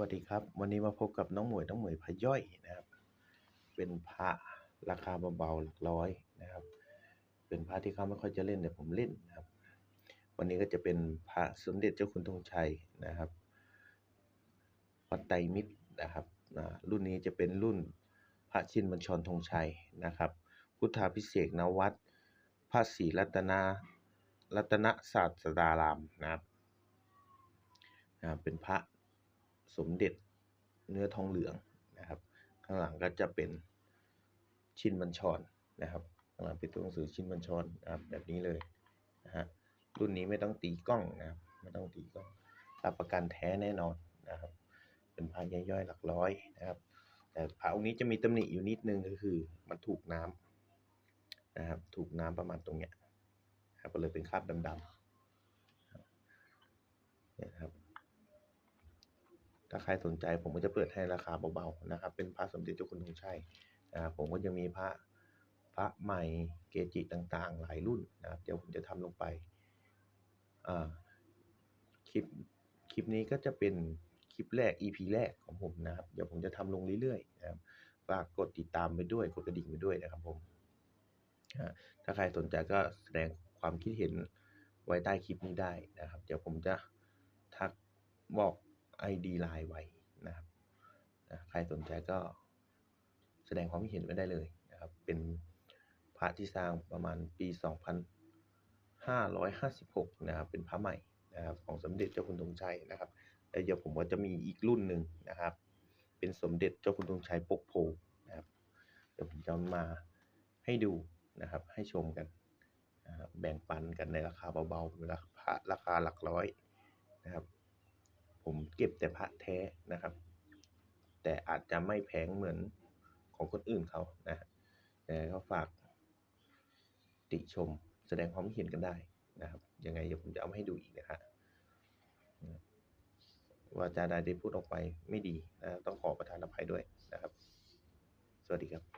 วัสดีครับ วันนี้มาพบกับน้องหมวยน้องหมวยพย่อยนะครับ เป็นพระราคาเบาๆหลักร้อยนะครับ เป็นพระที่เขาไม่ค่อยจะเล่นแต่ผมเล่นนะครับ วันนี้ก็จะเป็นพระสมเด็จเจ้าคุณธงชัยนะครับวัดไตรมิตรนะครับนะรุ่นนี้จะเป็นรุ่นพระชินบัญชรธงชัยนะครับ พุทธาพิเศษนวัดพระศรีรัตนารัตนศาสดารามนะครับนะครับเป็นพระ สมเด็จเนื้อทองเหลืองนะครับ ข้างหลังก็จะเป็นชินบัญชรนะครับข้างหลังเป็นตัวหนังสือชินบัญชรนะครับแบบนี้เลยนะฮะรุ่นนี้ไม่ต้องตีกล้องนะครับไม่ต้องตีกล้องรับประกันแท้แน่นอนนะครับ เป็นพระย่อยๆหลักร้อยนะครับ แต่พระองค์นี้จะมีตำหนิอยู่นิดนึงก็คือ มันถูกน้ำนะครับ ถูกน้ำประมาณตรงเนี้ยครับก็เลยเป็นคราบดำๆเนี่ยครับ ถ้าใครสนใจผมก็จะเปิดให้ราคาเบาๆนะครับ เป็นพระสมเด็จเจ้าคุณธงชัยนะครับผมก็จะมีพระพระใหม่เกจิต่างๆ หลายรุ่นนะครับ เดี๋ยวผมจะทำลงไปคลิปคลิปนี้ก็จะเป็นคลิปแรก EP แรกของผมนะครับ เดี๋ยวผมจะทำลงเรื่อยๆนะครับฝากกดติดตามไปด้วยกดกระดิ่งไปด้วยนะครับผมถ้าใครสนใจก็แสดงความคิดเห็นไว้ใต้คลิปนี้ได้นะครับ เดี๋ยวผมจะทักบอก ID ไลน์ไว้นะครับนะใครสนใจก็แสดงความคิดเห็นไว้ได้เลยนะครับ เป็นพระที่สร้างประมาณปี 2556 นะครับ เป็นพระใหม่นะครับของสมเด็จเจ้าคุณธงชัยนะครับแล้วเดี๋ยวผมก็จะมีอีกรุ่นหนึ่งนะครับ เป็นสมเด็จเจ้าคุณธงชัยปกโพนะครับ เดี๋ยวผมจะมาให้ดูนะครับ ให้ชมกันนะครับแบ่งปันกันในราคาเบาๆเป็นราคาราคาหลักร้อยนะครับ เก็บแต่พระแท้นะครับ แต่อาจจะไม่แพงเหมือนของคนอื่นเขานะแต่ก็ฝากติชมแสดงความเห็นกันได้นะครับ ยังไงเดี๋ยวผมจะเอามาให้ดูอีกนะฮะว่าจาใดได้พูดออกไปไม่ดีนะต้องขอประทานอภัยด้วยนะครับ สวัสดีครับ